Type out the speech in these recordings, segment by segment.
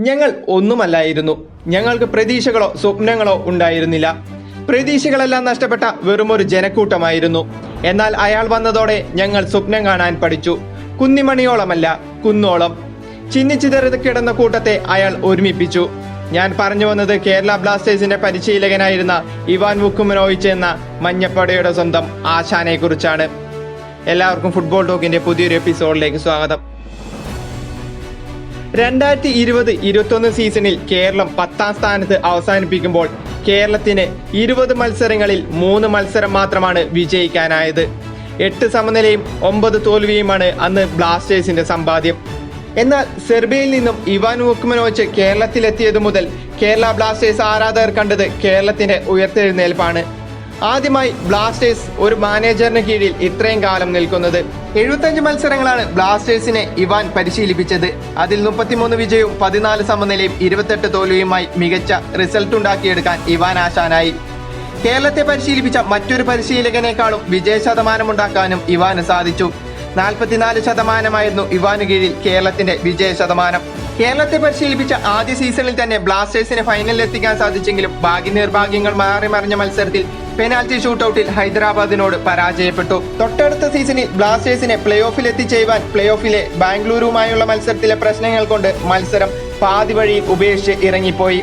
ഞങ്ങൾ ഒന്നുമല്ലായിരുന്നു. ഞങ്ങൾക്ക് പ്രതീക്ഷകളോ സ്വപ്നങ്ങളോ ഉണ്ടായിരുന്നില്ല. പ്രതീക്ഷകളെല്ലാം നഷ്ടപ്പെട്ട വെറുമൊരു ജനക്കൂട്ടമായിരുന്നു. എന്നാൽ അയാൾ വന്നതോടെ ഞങ്ങൾ സ്വപ്നം കാണാൻ പഠിച്ചു. കുന്നിമണിയോളമല്ല കുന്നോളം. ചിന്നിച്ചിതറി കിടന്ന കൂട്ടത്തെ അയാൾ ഒരുമിപ്പിച്ചു. ഞാൻ പറഞ്ഞു വന്നത് കേരള ബ്ലാസ്റ്റേഴ്സിന്റെ പരിശീലകനായിരുന്ന ഇവാൻ വുക്കുമനോയിച്ച് എന്ന മഞ്ഞപ്പടയുടെ സ്വന്തം ആശാനെ കുറിച്ചാണ് എല്ലാവർക്കും ഫുട്ബോൾ ടോക്കിന്റെ പുതിയൊരു എപ്പിസോഡിലേക്ക് സ്വാഗതം. രണ്ടായിരത്തി ഇരുപത് ഇരുപത്തൊന്ന് സീസണിൽ കേരളം പത്താം സ്ഥാനത്ത് അവസാനിപ്പിക്കുമ്പോൾ കേരളത്തിന് ഇരുപത് മത്സരങ്ങളിൽ മൂന്ന് മത്സരം മാത്രമാണ് വിജയിക്കാനായത്. എട്ട് സമനിലയും ഒമ്പത് തോൽവിയുമാണ് അന്ന് ബ്ലാസ്റ്റേഴ്സിന്റെ സമ്പാദ്യം. എന്നാൽ സെർബിയയിൽ നിന്നും ഇവാൻ വുക്കുമനോച്ച് കേരളത്തിലെത്തിയതു മുതൽ കേരള ബ്ലാസ്റ്റേഴ്സ് ആരാധകർ കണ്ടത് കേരളത്തിന്റെ ഉയർത്തെഴുന്നേൽപ്പാണ്. ആദ്യമായി ബ്ലാസ്റ്റേഴ്സ് ഒരു മാനേജറിന് കീഴിൽ ഇത്രയും കാലം നിൽക്കുന്നത്. എഴുപത്തഞ്ച് മത്സരങ്ങളാണ് ബ്ലാസ്റ്റേഴ്സിനെ ഇവാൻ പരിശീലിപ്പിച്ചത്. അതിൽ മുപ്പത്തിമൂന്ന് വിജയവും പതിനാല് സമനിലയും ഇരുപത്തെട്ട് തോൽവിയുമായി മികച്ച റിസൾട്ട് ഉണ്ടാക്കിയെടുക്കാൻ ഇവാൻ ആശാനായി. കേരളത്തെ പരിശീലിപ്പിച്ച മറ്റൊരു പരിശീലകനേക്കാളും വിജയ ശതമാനമുണ്ടാക്കാനും ഇവാന് സാധിച്ചു. നാൽപ്പത്തിനാല് ശതമാനമായിരുന്നു ഇവാന് കീഴിൽ കേരളത്തിന്റെ വിജയ ശതമാനം. കേരളത്തെ പരിശീലിപ്പിച്ച ആദ്യ സീസണിൽ തന്നെ ബ്ലാസ്റ്റേഴ്സിനെ ഫൈനലിൽ എത്തിക്കാൻ സാധിച്ചെങ്കിലും ഭാഗ്യ നിർഭാഗ്യങ്ങൾ മാറി മറിഞ്ഞ മത്സരത്തിൽ പെനാൽറ്റി ഷൂട്ടൌട്ടിൽ ഹൈദരാബാദിനോട് പരാജയപ്പെട്ടു. തൊട്ടടുത്ത സീസണിൽ ബ്ലാസ്റ്റേഴ്സിനെ പ്ലേ ഓഫിൽ എത്തിച്ചേരുവാൻ പ്ലേ ഓഫിലെ ബാംഗ്ലൂരുമായുള്ള മത്സരത്തിലെ പ്രശ്നങ്ങൾ കൊണ്ട് മത്സരം പാതി വഴി ഉപേക്ഷിച്ച് ഇറങ്ങിപ്പോയി.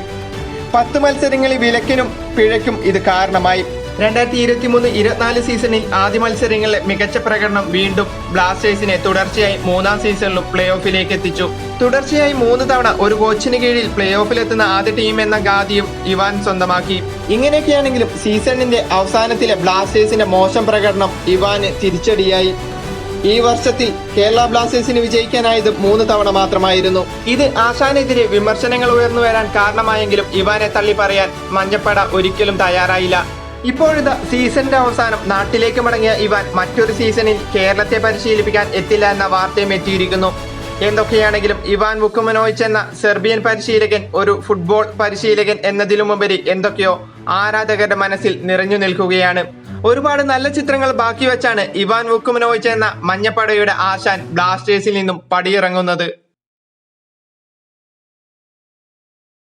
പത്ത് മത്സരങ്ങളിൽ വിലക്കിനും പിഴയ്ക്കും ഇത് കാരണമായി. രണ്ടായിരത്തി ഇരുപത്തി മൂന്ന് ഇരുപത്തിനാല് സീസണിൽ ആദ്യ മത്സരങ്ങളിലെ മികച്ച പ്രകടനം വീണ്ടും ബ്ലാസ്റ്റേഴ്സിനെ തുടർച്ചയായി മൂന്നാം സീസണിലും പ്ലേ ഓഫിലേക്ക് എത്തിച്ചു. തുടർച്ചയായി മൂന്ന് തവണ ഒരു കോച്ചിന് കീഴിൽ പ്ലേ ഓഫിലെത്തുന്ന ആദ്യ ടീം എന്ന ഗാദിയും ഇവാൻ സ്വന്തമാക്കി. ഇങ്ങനെയൊക്കെയാണെങ്കിലും സീസണിന്റെ അവസാനത്തിലെ ബ്ലാസ്റ്റേഴ്സിന്റെ മോശം പ്രകടനം ഇവാന് തിരിച്ചടിയായി. ഈ വർഷത്തിൽ കേരള ബ്ലാസ്റ്റേഴ്സിന് വിജയിക്കാനായത് മൂന്ന് തവണ മാത്രമായിരുന്നു. ഇത് ആശാനെതിരെ വിമർശനങ്ങൾ ഉയർന്നു വരാൻ കാരണമായെങ്കിലും ഇവാനെ തള്ളി പറയാൻ മഞ്ഞപ്പട ഒരിക്കലും തയ്യാറായില്ല. ഇപ്പോഴിതാ സീസണിന്റെ അവസാനം നാട്ടിലേക്ക് മടങ്ങിയ ഇവാൻ മറ്റൊരു സീസണിൽ കേരളത്തെ പരിശീലിപ്പിക്കാൻ എത്തില്ല എന്ന വാർത്തയും എത്തിയിരിക്കുന്നു. എന്തൊക്കെയാണെങ്കിലും ഇവാൻ വുക്കുമനോയിച്ച് എന്ന സെർബിയൻ പരിശീലകൻ ഒരു ഫുട്ബോൾ പരിശീലകൻ എന്നതിലുമുപരി എന്തൊക്കെയോ ആരാധകരുടെ മനസ്സിൽ നിറഞ്ഞു നിൽക്കുകയാണ്. ഒരുപാട് നല്ല ചിത്രങ്ങൾ ബാക്കി വെച്ചാണ് ഇവാൻ വുക്കുമനോയിച്ച് എന്ന മഞ്ഞപ്പടയുടെ ആശാൻ ബ്ലാസ്റ്റേഴ്സിൽ നിന്നും പടിയിറങ്ങുന്നത്.